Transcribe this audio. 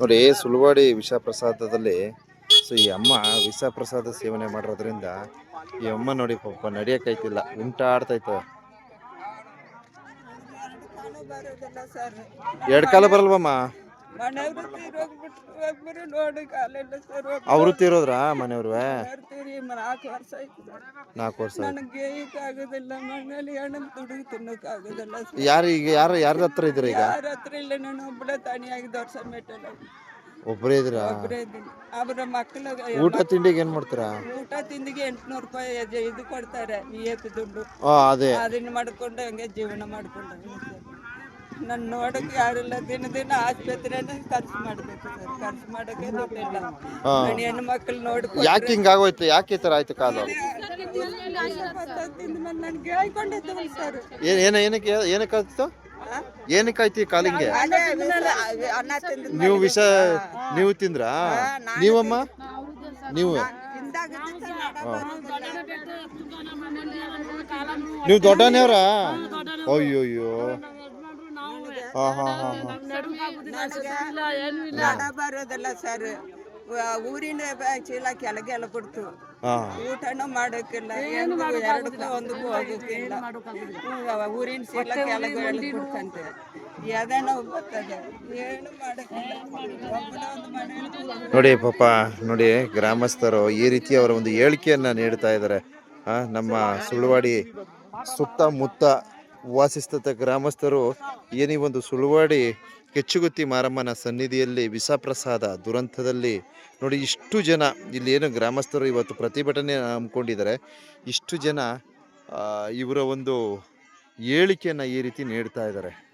ನೋಡಿ ಸುಳ್ವಾಡಿ ವಿಷಪ್ರಸಾದದಲ್ಲಿ ಸೊ ಈ ಅಮ್ಮ ವಿಷಪ್ರಸಾದ ಸೇವನೆ ಮಾಡಿರೋದ್ರಿಂದ ಈ ಅಮ್ಮ ನೋಡಿ ಪಾಪ ನಡಿಯಕ್ಕಾಯ್ತಿಲ್ಲ ಉಂಟಾಡ್ತೈತೆ ಎರಡು ಕಾಲ ಬರಲ್ವಮ್ಮ? ಅವೃತ್ತಿ ಇರೋದ್ರ ತೀರೋದ್ರಾ ಮನೆಯವ್ರು? ನಾಲ್ಕು ವರ್ಷ ಆಯ್ತು ಸರ್. ನಾಲ್ಕು ವರ್ಷ ನನಗೆ ಆಗೋದಿಲ್ಲ ಮನೇಲಿ ಹಣ್ಣು ದುಡಿ ತಿನ್ನೋಕ್ಕಾಗೋದಿಲ್ಲ ಸರ್. ಯಾರು ಈಗ ಯಾರು ಯಾರ ಹತ್ರ ಇದ್ದೀರಾ ಈಗ? ಯಾರ ಹತ್ರ ಇಲ್ಲ ನಾನು ಒಬ್ಬಳೆ ತನಿಯಾಗಿದ್ದು ವರ್ಷ ಮೆಟ್ಟಲ್ಲ ಒಬ್ಬರೇ ಇದ್ದೀರಾ? ಒಬ್ಬರೇ ಇದ್ದೀನಿ. ಅವರ ಮಕ್ಕಳು ಊಟ ತಿಂಡಿಗೆ ಏನು ಮಾಡ್ತೀರಾ? ಊಟ ತಿಂಡಿಗೆ ಎಂಟ್ನೂರು ರೂಪಾಯಿ ಇದು ಕೊಡ್ತಾರೆ ವಿ ಎ ಪಿ ದುಡ್ಡು ಅದೇ. ಅದನ್ನ ಮಾಡ್ಕೊಂಡು ಹಂಗೆ ಜೀವನ ಮಾಡ್ಕೊಂಡು ನನ್ನ ನೋಡಕ್ಕೆ ಯಾರಿಲ್ಲ. ದಿನ ದಿನ ಆಸ್ಪತ್ರೆ ಖರ್ಚು ಮಾಡಬೇಕು ಸರ್. ಖರ್ಚು ಮಾಡಕ್ಕೆ ದುಡ್ಡಿಲ್ಲ ಹಾಂ. ನನ್ನ ಹೆಣ್ಣು ಮಕ್ಕಳು ನೋಡಿ ಯಾಕೆ ಹಿಂಗಾಗೋಯ್ತು ಯಾಕೆ ಈ ಥರ ಆಯ್ತು ಕಾಲು? ಏನಕ್ಕಾಯ್ತು ಮೇಲೆ ನನಗೆ ಹೇಳ್ಕೊಂಡಿದ್ದವಲ್ಲ ಸರ್. ಏನು ಏನು ಏನಕ್ಕೆ ಏನಕ್ಕೆ ಆಯ್ತು ಏನಕ್ಕೆ ಆಯ್ತು ಈ ಕಾಲಿಂಗೆ? ಅದೇ ಅನ್ನ ತಿಂದ ನೀವು ವಿಷ ನೀವು ತಿಂದ್ರಾ? ನೀವಮ್ಮ? ನೀವು? ನೀವು ದೊಡ್ಡನೇವ್ರಾ. ಅಯ್ಯೋಯ್ಯೋ. ನಡ ಬರೋದಿಲ್ಲ ಸರ್. ಊರಿನ ಚೀಲ ಕೆಳಗೆಲ್ಲ ಕೊಡ್ತು. ಹಾ. ಊಟನೂ ಮಾಡೋಕ್ಕಿಲ್ಲ ಏನು ಎರಡಕ್ಕೂ ಒಂದಕ್ಕೂ ಹೋಗೋಕ್ಕಿಲ್ಲ. ಊರಿನ ಚೀಲ ಕೆಳಗೆ ಕೊಡ್ತಂತೆ. ಯಾವ್ದಾನ ಬರ್ತದೆ ಏನು ಮಾಡೋಕ್ಕಿಲ್ಲ. ನೋಡಿ ಪಾಪ ನೋಡಿ ಗ್ರಾಮಸ್ಥರು ಈ ರೀತಿ ಅವರ ಒಂದು ಹೇಳಿಕೆಯನ್ನ ನೀಡ್ತಾ ಇದ್ದಾರೆ. ನಮ್ಮ ಸುಳ್ವಾಡಿ ಸುತ್ತಮುತ್ತ ವಾಸಿಸ್ತದ ಗ್ರಾಮಸ್ಥರು ಏನೀ ಒಂದು ಸುಳುವಾಡಿ ಕೆಚ್ಚುಗುತ್ತಿ ಮಾರಮ್ಮನ ಸನ್ನಿಧಿಯಲ್ಲಿ ವಿಷಪ್ರಸಾದ ದುರಂತದಲ್ಲಿ. ನೋಡಿ, ಇಷ್ಟು ಜನ, ಇಲ್ಲಿ ಏನು ಗ್ರಾಮಸ್ಥರು ಇವತ್ತು ಪ್ರತಿಭಟನೆ ಹಮ್ಮಿಕೊಂಡಿದ್ದಾರೆ. ಇಷ್ಟು ಜನ ಇವರ ಒಂದು ಹೇಳಿಕೆಯನ್ನು ಈ ರೀತಿ ನೀಡ್ತಾ ಇದ್ದಾರೆ.